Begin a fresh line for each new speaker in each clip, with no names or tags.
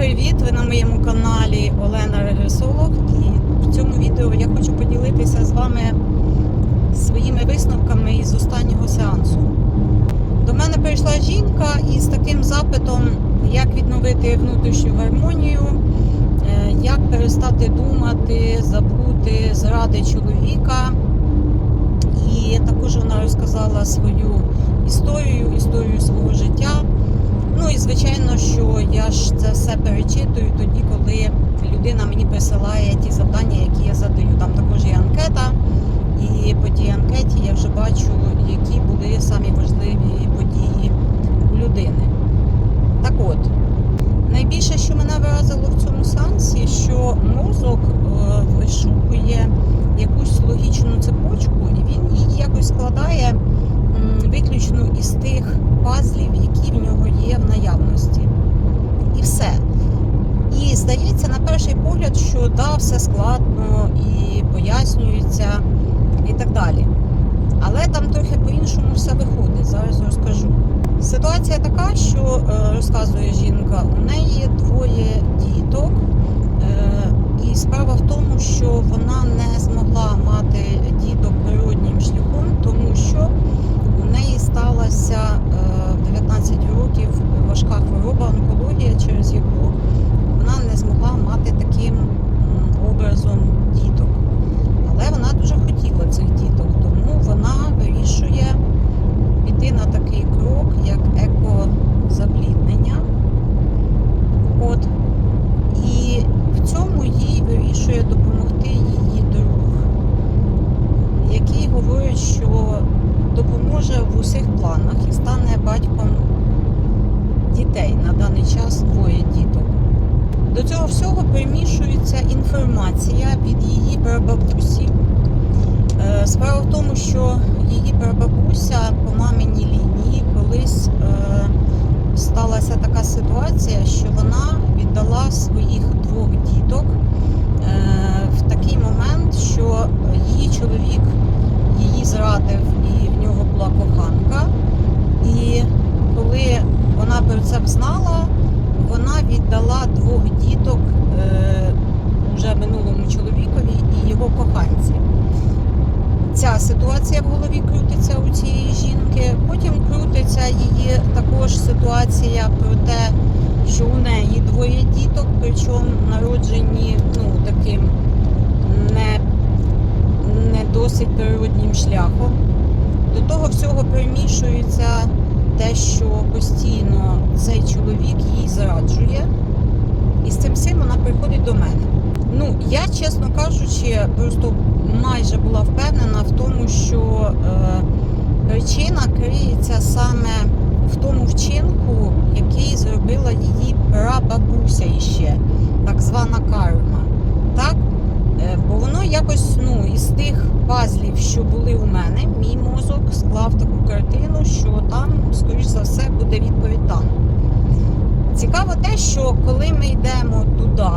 привіт! Ви на моєму каналі Олена Регресолог. І в цьому відео я хочу поділитися з вами своїми висновками із останнього сеансу. До мене прийшла жінка із таким запитом, як відновити внутрішню гармонію, е, як перестати думати, забути зради чоловіка. І також вона розказала свою історію, історію свого життя. Ну і звичайно, що я ж це все перечитую тоді, коли людина мені присилає ті завдання, які я задаю. Там також є анкета, і по тій анкеті я вже бачу, які були самі важливі події у людини. Так от, найбільше, що мене вразило в цьому сенсі, що мозок е, вишукує якусь логічну цепочку, і він її якось складає м, виключно із тих пазлів, які в нього є в наявності. І все. І здається, на перший погляд, що да, все складно і пояснюється, і так далі. Але там трохи по-іншому все виходить. Зараз розкажу. Ситуація така, що е, розказує жінка, у неї двоє діток. Е, і справа в тому, що вона не змогла мати діток природнім шляхом, тому що у неї сталася е, в 19 років важка хвороба, онкологія, через яку вона не змогла мати таким м, образом діток. Але вона дуже хотіла цих діток, тому вона вирішує піти на такий як екозапліднення. От. І в цьому їй вирішує допомогти її друг, який говорить, що допоможе в усіх планах і стане батьком дітей на даний час двоє діток. До цього всього примішується інформація від її прабабусі. Е, Справа в тому, що її прабабуся по маминій лінії колись е, сталася така ситуація, що вона віддала своїх двох діток е, в такий момент, що її чоловік її зрадив і в нього була коханка. І коли вона про це взнала, вона віддала двох діток е, уже минулому чоловікові і його коханці. Ця ситуація в голові крутиться у цієї жінки. Потім крутиться її також ситуація про те, що у неї двоє діток, причому народжені ну, таким не, не досить природнім шляхом. До того всього примішується те, що постійно цей чоловік їй зраджує, і з цим всім вона приходить до мене. Ну, я, чесно кажучи, просто майже була впевнена в тому, що е, причина криється саме в тому вчинку, який зробила її прабабуся іще, так звана карма. Так? Е, Бо воно якось ну, із тих пазлів, що були у мене, мій мозок склав таку картину, що там, скоріш за все, буде відповідь там. Цікаво те, що коли ми йдемо туди,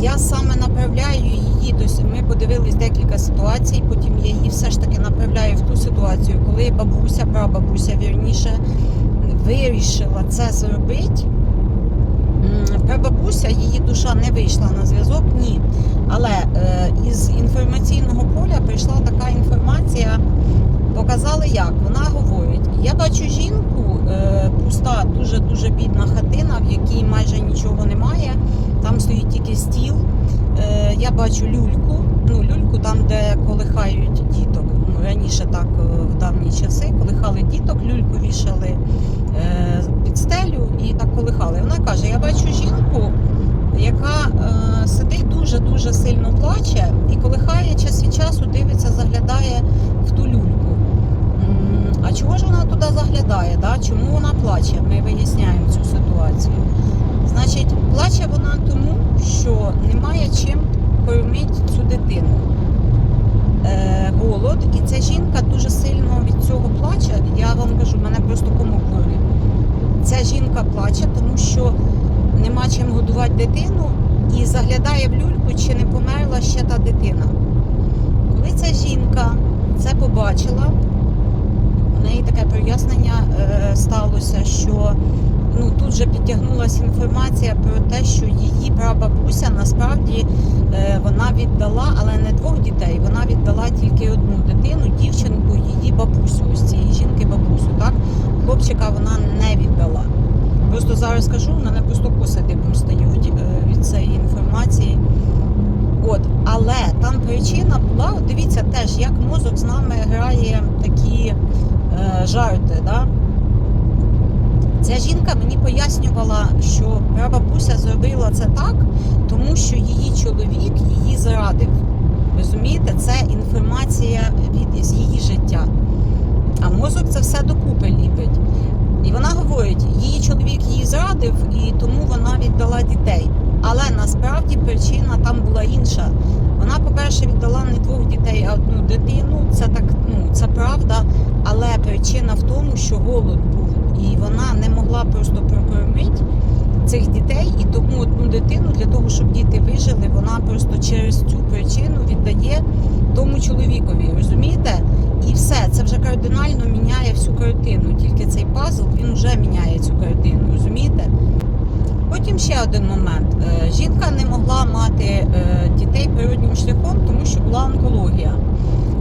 я саме направляю її, тобто ми подивились декілька ситуацій, потім я її все ж таки направляю в ту ситуацію, коли бабуся, прабабуся, вірніше, вирішила це зробити. Прабабуся, її душа не вийшла на зв'язок, ні. Але е, із інформаційного поля прийшла така інформація, показали як. Вона говорить: я бачу жінку, е, пуста, дуже-дуже бідна хатина, в якій майже нічого немає. Там стоїть тільки стіл. Е, я бачу люльку. Ну, люльку там, де колихають діток. Ну, раніше так е, в давні часи колихали діток, люльку вішали е, під стелю і так колихали. Вона каже: Я бачу жінку, яка сидить дуже-дуже сильно плаче і колихає час від часу, дивиться, заглядає в ту люльку. А чого ж вона туди заглядає? Да? Чому вона плаче? Ми виясняємо цю ситуацію. Значить, плаче вона тому, що немає чим кормити цю дитину. Е, голод, і ця жінка дуже сильно від цього плаче. Я вам кажу, мене просто комок в. Ця жінка плаче, тому що нема чим годувати дитину і заглядає в люльку, чи не померла ще та дитина. Коли ця жінка це побачила, у неї таке прояснення е, сталося, що ну тут же підтягнулася інформація про те, що її прабабуся насправді е, вона віддала, але не двох дітей. Вона віддала тільки одну дитину, дівчинку, її бабусю. Ось цієї жінки бабусю. Так хлопчика вона не віддала. Просто зараз скажу, в мене просто коси дибом стають е, від цієї інформації. От, але там причина була, дивіться теж, як мозок з нами грає такі е, жарти. Да? Ця жінка мені пояснювала, що прабабуся зробила це так, тому що її чоловік її зрадив. Розумієте, це інформація від з її життя. А мозок це все докупи ліпить. І вона говорить, її чоловік її зрадив, і тому вона віддала дітей. Але насправді причина там була інша. Вона, по-перше, віддала не двох дітей, а одну дитину. Це так, ну це правда. Але причина в тому, що голод був, і вона не могла просто прокормити цих дітей, і тому одну дитину для того, щоб діти вижили, вона просто через цю причину віддає тому чоловікові. Розумієте? І все, це вже кардинально міняє всю картину. Тільки цей пазл він вже міняє цю картину. Розумієте? Потім ще один момент. Е, Жінка не могла мати е, дітей природнім шляхом, тому що була онкологія.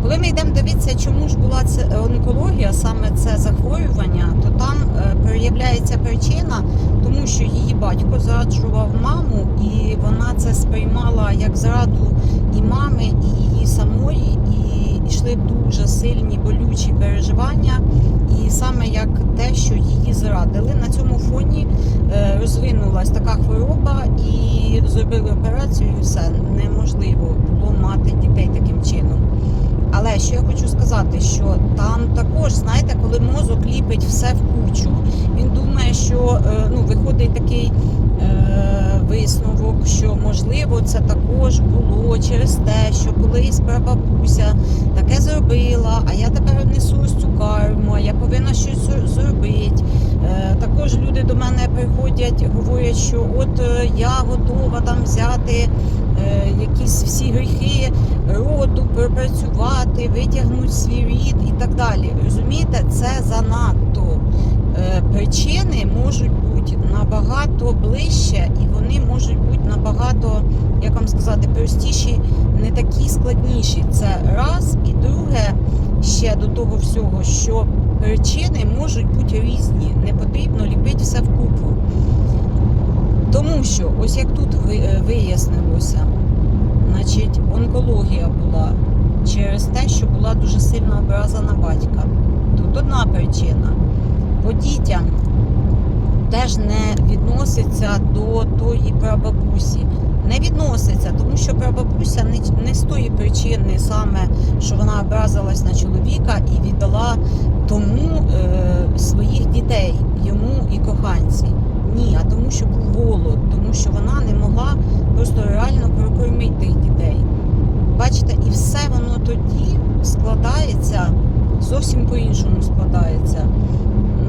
Коли ми йдемо дивитися, чому ж була це онкологія, саме це захворювання, то там е, проявляється причина, тому що її батько зраджував маму, і вона це сприймала як зраду і мами, і її самої, і йшли дуже сильні болючі переживання, і саме як те, що її зрадили. На цьому фоні е, розвинулась така хвороба, і зробили операцію, і все неможливо було мати дітей таким чином. Але що я хочу сказати, що там також, знаєте, коли мозок ліпить все в кучу, він думає, що е, ну, виходить такий е, висновок, що можливо це також було через те, що колись прабабуся таке зробила, а я тепер несу цю карму, а я повинна щось зробити. Е, також люди до мене приходять, говорять, що от е, я готова там взяти якісь всі гріхи роду пропрацювати, витягнути свій рід і так далі. Розумієте, це занадто. Е, Причини можуть бути набагато ближче, і вони можуть бути набагато, як вам сказати, простіші, не такі складніші. Це раз і друге, ще до того всього, що причини можуть бути різні. Не потрібно ліпити все вкупу. Тому що, ось як тут е, вияснилося, значить, онкологія була через те, що була дуже сильна образа на батька. Тут одна причина. По дітям теж не відноситься до тої прабабусі. Не відноситься, тому що прабабуся не, не з тої причини саме, що вона образилась на чоловіка і віддала тому е, своїх дітей, йому і коханці. Ні, а тому, що був голод, тому що вона не могла просто реально прокормити дітей. Бачите, і все воно тоді складається зовсім по-іншому складається.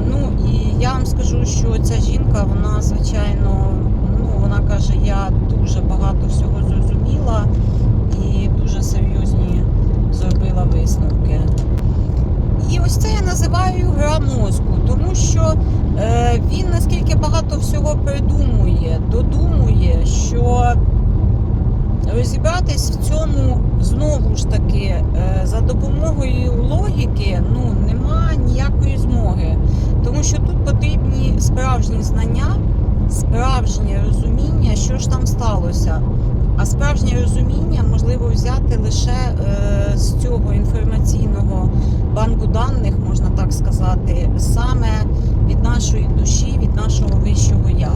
Ну і я вам скажу, що ця жінка, вона звичайно, ну вона каже, я дуже багато всього зрозуміла і дуже серйозні зробила висновки. І ось це я називаю гра мозку, таке, ну нема ніякої змоги. Тому що тут потрібні справжні знання, справжнє розуміння, що ж там сталося. А справжнє розуміння можливо взяти лише е, з цього інформаційного банку даних, можна так сказати, саме від нашої душі, від нашого вищого я.